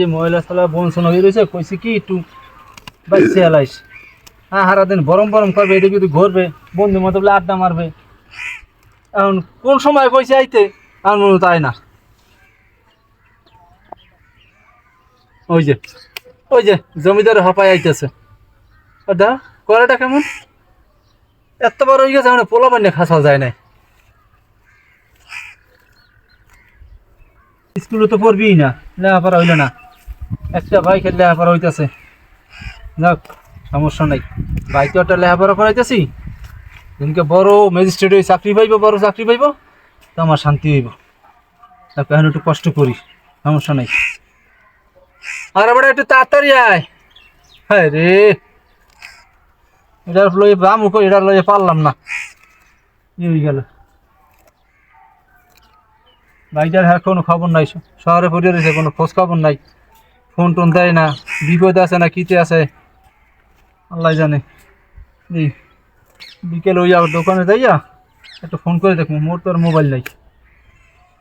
যে ময়লা সালা বনসন হয়ে রয়েছে, কইছে কি একটু বাইসে এলাইস হ্যাঁ হারা দিন গরম করবে এটা কিন্তু ঘুরবে, বন্ধু মতো বলে আড্ডা মারবে। এখন কোন সময় কইছে আইতে? আর মনে তাই না। ওই যে ওই যে জমিদার হাঁপাই আইতেছে। দা করাটা কেমন? এত বড় হয়ে গেছে মানে পোলা বান্যা খাসা যায় নাই। স্কুলে তো পড়বি না, লেখাপড়া হইল না। একটা বাইক লেখাপড়া হইতেছে। যাক, সমস্যা নাই। বাইকে একটা লেখাপড়া করাইতেছি। দিনকে বড় ম্যাজিস্ট্রেট হয়ে চাকরি পাইব, বড় চাকরি পাইব, তো আমার শান্তি হইব। তাকে এখন একটু কষ্ট করি, সমস্যা নাই। আর এবার একটু তাড়াতাড়ি আয়। হ্যাঁ রে। এটার লয়ে বামু কই এটার লয়ে পারলাম না। হয়ে গেল। বাইটার হ্যাঁ কোনো খবর নাই, শহরে পড়ে রয়েছে কোনো খোঁজ খবর নাই। ফোন টোন দেয় না বিপদ আছে না কিতে আছে? আল্লাহ জানে। এই বিকেল ওই আবার দোকানে যাইয়া একটু ফোন করে দেখব মোর তো আর মোবাইল নাই।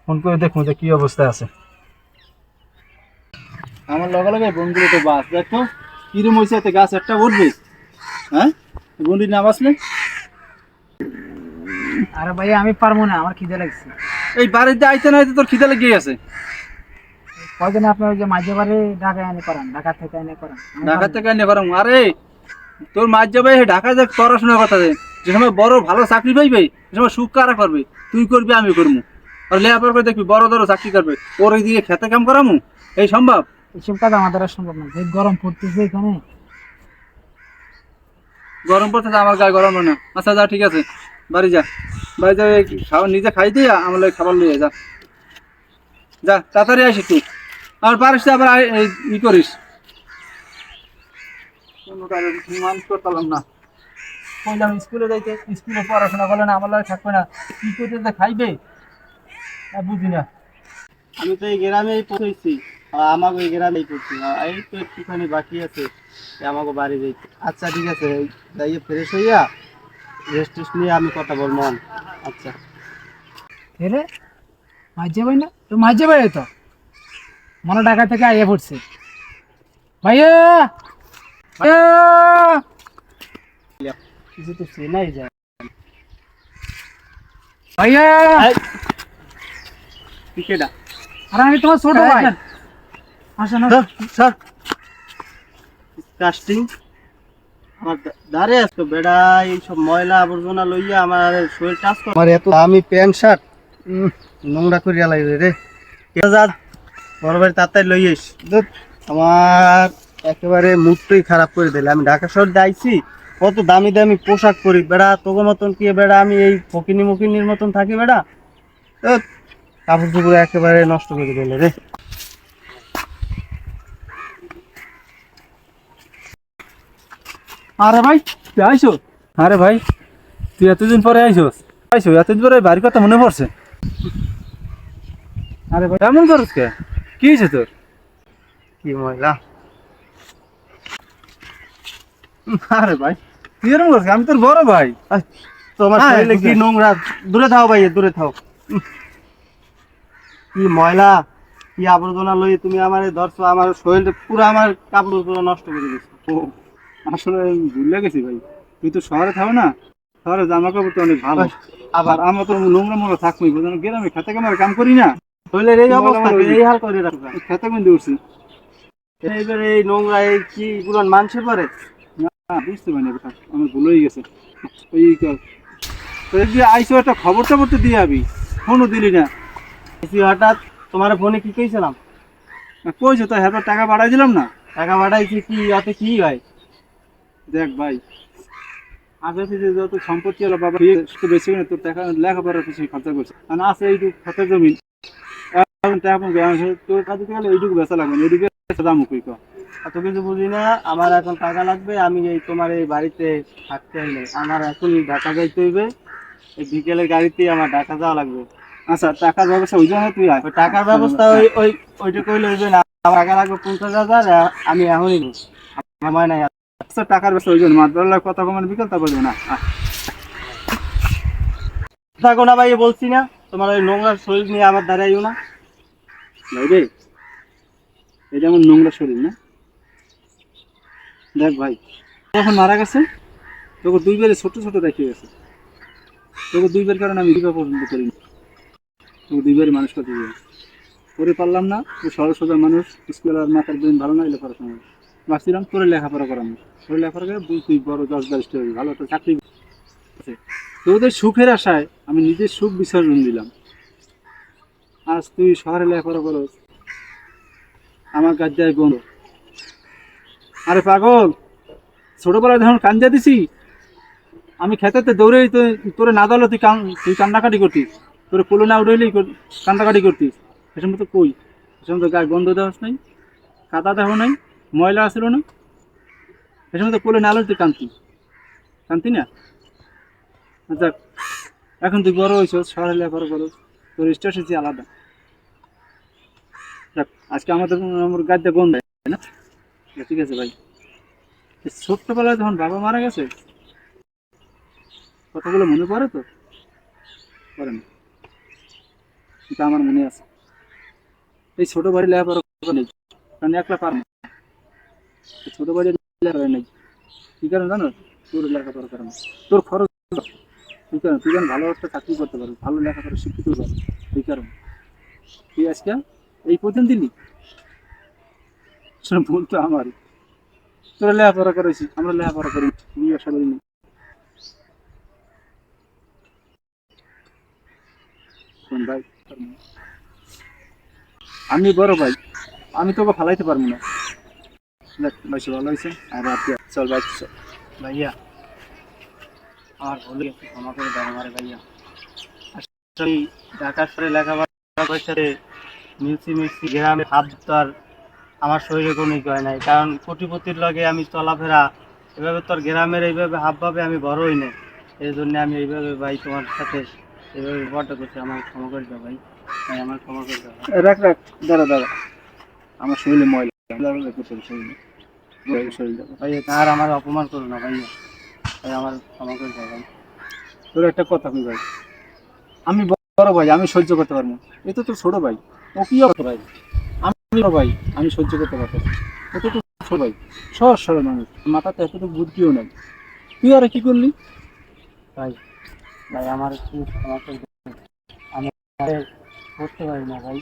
ফোন করে দেখব যে কী অবস্থা আছে। আমার লগে লগে বন্ধুগুলো তো বাস দেখো কিরম হয়েছে এতে গাছ একটা উঠবে। হ্যাঁ? বন্ধু না বাসলে আরে ভাই আমি পারব না আমার খিদে লাগছে। এই বাড়িতে আইতে না আইতে তোর খিদে লেগে গেছে ওই যে মাঝে বারে ঢাকা এনে করান ঢাকা থেকে এনে করান। ঢাকা থেকে এনে করাম। আরে তোর মাঝ যাবে ঢাকা যে পড়াশোনার কথা যে যে সময় বড় ভালো চাকরি পাইবে সে সময় সুখ কারা করবে? তুই করবি আমি করব। আর লেখাপড়া করে দেখবি বড় বড় চাকরি করবে। ওর এই দিকে খেতে কাম করামু? এই সম্ভব। এইসব কাজ আমাদের আর সম্ভব না। যে গরম পড়তেছে এখানে গরম পড়তেছে আমার গায়ে গরম না। আচ্ছা যা ঠিক আছে। বাড়ি যা। বাড়ি যা নিজে খাই দিয়া আমার খাবার লইয়া যা। যা তাড়াতাড়ি আসি তুই আর পারিস আবার এই ই করিস। মানুষ করতাম না। কইলাম স্কুলে যাইতে স্কুলে পড়াশোনা করলে না আমার লাগে থাকবে না। কি করতে যে খাইবে? আর বুঝি না। আমি তো এই গ্রামেই পড়েছি। আমাকে এই গ্রামেই পড়ছি। এই তো একটুখানি বাকি আছে আমাকে বাড়ি যাইতে। আচ্ছা ঠিক আছে। যাইয়ে ফ্রেশ হইয়া রেস্ট টেস্ট নিয়ে আমি কথা বলব। আচ্ছা। এরে মাঝে ভাই না? তো মাঝে ভাই তো মনে ঢাকা থেকে আইয়া পড়ছে। ভাইয়া! ভাইয়া! কিছু তো চেনাই যায় ভাইয়া ক্রিকেটা আরে আমি তোমার ছোট ভাই। আসো স্যার কাস্টিং আমার দা- দাঁড়ে আসতো বেড়া এইসব ময়লা আবর্জনা লইয়া আমার আর শরীর টাচ করে। আমার এত আমি প্যান্ট শার্ট নোংরা করিয়া লাগবে রে। কে যা। বড় ভাই তাড়াতাড়ি লই আইস। আমার একেবারে মুডটাই খারাপ করে দিলে। আমি ঢাকা শহর যাইছি কত দামি দামি পোশাক পরি। বেড়া তোকে মতন কি বেড়া? আমি এই ফকিনি মুকিনির মতন থাকি বেড়া। কাপড় চোপড় একেবারে নষ্ট করে দিলে রে। আরে ভাই তুই আইসো? আরে ভাই তুই এতদিন পরে আইসোস? আইসো এতদিন পরে বাড়ির কথা মনে পড়ছে? আরে ভাই এমন করস কে? কি হয়েছে তোর? কি ময়লা? আরে ভাই তুই এরকম করছিস? আমি তোর বড় ভাই। তোমার হ্যাঁ, শরীরে কি নোংরা? দূরে থাও ভাই দূরে থাও। কি ময়লা? কি আবর্জনা লই তুমি আমার ধরছো? আমার শরীরে পুরো আমার কাপড় পুরো নষ্ট করে ও আসলে আমি ভুলে গেছি ভাই। তুই তো শহরে থাকো না। শহরে জামা কাপড় তো অনেক ভালো। আবার আমরা তো নোংরা মোংরা থাকবি গ্রামে খেতে কামার কাম করি না। শরীরের এই অবস্থা এই হাল করে রাখবা খেতে কিন্তু উঠছি এইবার এই নোংরা এই কি পুরান মানছে পারে না বুঝতে পারি না আমার ভুল হয়ে গেছে। ওই তুই যে আইসো একটা খবর টবর তো দিয়ে আবি। ফোনও দিলি না। হঠাৎ তোমার ফোনে কি কইছিলাম? কইছো তো হ্যাঁ টাকা বাড়াই দিলাম না। টাকা পাঠাইছি কি অতে কি হয় দেখ ভাই আগে থেকে যত সম্পত্তি হলো বাবা বেশি তোর টাকা লেখাপড়ার পিছনে খরচা করছে আর আছে এইটুকু খরচা জমি। কাছে বুঝি না আমার এখন টাকা লাগবে আমি এই তোমার এই বাড়িতে থাকতে আমার এখন ঢাকা যাইতে হইবে। এই বিকেলের গাড়িতে আমার ঢাকা যাওয়া লাগবে। আচ্ছা টাকার ব্যবস্থা ওই জন্য তুই আয়। টাকার ব্যবস্থা ওই ওই ওইটা কইলে হইবে না। আমার টাকা লাগবে পঞ্চাশ হাজার আমি এখনই আমার নাই আচ্ছা টাকার ব্যবস্থা ওই জন্য কথা কমান বিকেল তারপর দেবো না। থাকো না ভাই বলছি না তোমার ওই নোংরা শরীর নিয়ে আমার দাঁড়াইও না। ভাই রে এটা আমার নোংরা শরীর, না? দেখ ভাই, এখন মারা গেছে, তোকে দুইবারে ছোট ছোট রেখে গেছে। তোকে দুইবার কারণে আমি বিবাহ পছন্দ করি না তোকে দুইবারই মানুষ করতে করে পারলাম না, ও সরল সোজা মানুষ, স্কুল আর মাথার দিন ভালো না লেখাপড়া সময়। ভাবছিলাম তোরে লেখাপড়া করানো তোর লেখাপড়া করে তুই বড় দশ বারিশটা ভালো একটা চাকরি। তোদের সুখের আশায় আমি নিজের সুখ বিসর্জন দিলাম। আজ তুই শহরে লেখাপড়া করস। আমার কাজ যায় বন্ধ। আরে পাগল, ছোটবেলায় যখন কান্দা দিছি, আমি খেতেতে দৌড়েই তো তোরে না দলে তুই কান, তুই কান্নাকাটি করতিস। তোরে কোলে না উঠেইলেই কর- কান্নাকাটি করতিস। সে তো কই? সময় তো গায়ে গন্ধ দেওয়াস নাই কাদা দেওয়া নাই, ময়লা আসলো না। সে সময় তো কোলে না তুই কান্তি কান্তি না? আচ্ছা এখন তুই বড় হয়েছ শহরে লেখাপড়া করো তোর স্টেশন আলাদা। আজকে আমাদের আমার গাড়িতে গন্ধ না? ঠিক আছে ভাই। ছোট্টবেলায় যখন বাবা মারা গেছে, কথাগুলো মনে পড়ে তো? পড়ে না। কিন্তু আমার মনে আছে। এই ছোট বাড়ি লেখাপড়া নেই, কারণ একলা পার না। ছোট বাড়ি লেখাপড়া নেই। কি কারণ জানো? তোর লেখাপড়া করে না তোর খরচ তুই কেন তুই যেন ভালো একটা চাকরি করতে পারবি ভালো লেখাপড়া শিক্ষিত পারবি এই কারণ। তুই আজকে এই পর্যন্ত দিলি সেটা ভুল তো আমারই। তোরা লেখাপড়া করেছি আমরা লেখাপড়া করি আশা করিনি ভাই, আমি বড় ভাই, আমি তোকে ফালাইতে পারব না। ভালো হয়েছে আর চল, ভাই, চল। ভাইয়া। আমার ভুলে গেছে ক্ষমা করে দাও আমার ভাইয়া। আসলে ঢাকার শহরে লেখাপড়া মিলছি মিলছি। গ্রামে ভাব তো আর আমার শরীরে কোনো হয় নাই। কারণ কোটিপতির লগে আমি চলাফেরা এভাবে তোর গ্রামের এইভাবে হাবভাবে আমি বড় হই না এই জন্য আমি এইভাবে ভাই তোমার সাথে এইভাবে বড় করছি। আমার ক্ষমা করে দাও ভাই। ভাই আমার ক্ষমা করে দাও। রাখ রাখ। দাঁড়া দাঁড়া। আমার শরীরে ময়লা। শরীরে। ভাই আর আমার অপমান করো না ভাই ভাই আমার করে তোর একটা কথা কই ভাই। আমি বড় ভাই আমি সহ্য করতে পারব এ তো তোর ছোট ভাই। ও কি অত ভাই? আমি ভাই আমি সহ্য করতে পারব ও তো তোর ছোট ভাই। সহজ সরল মানুষ। মাথাতে এতটুকু বুদ্ধিও নেই। তুই আর কি করলি? ভাই ভাই আমার আমি করতে পারি না ভাই।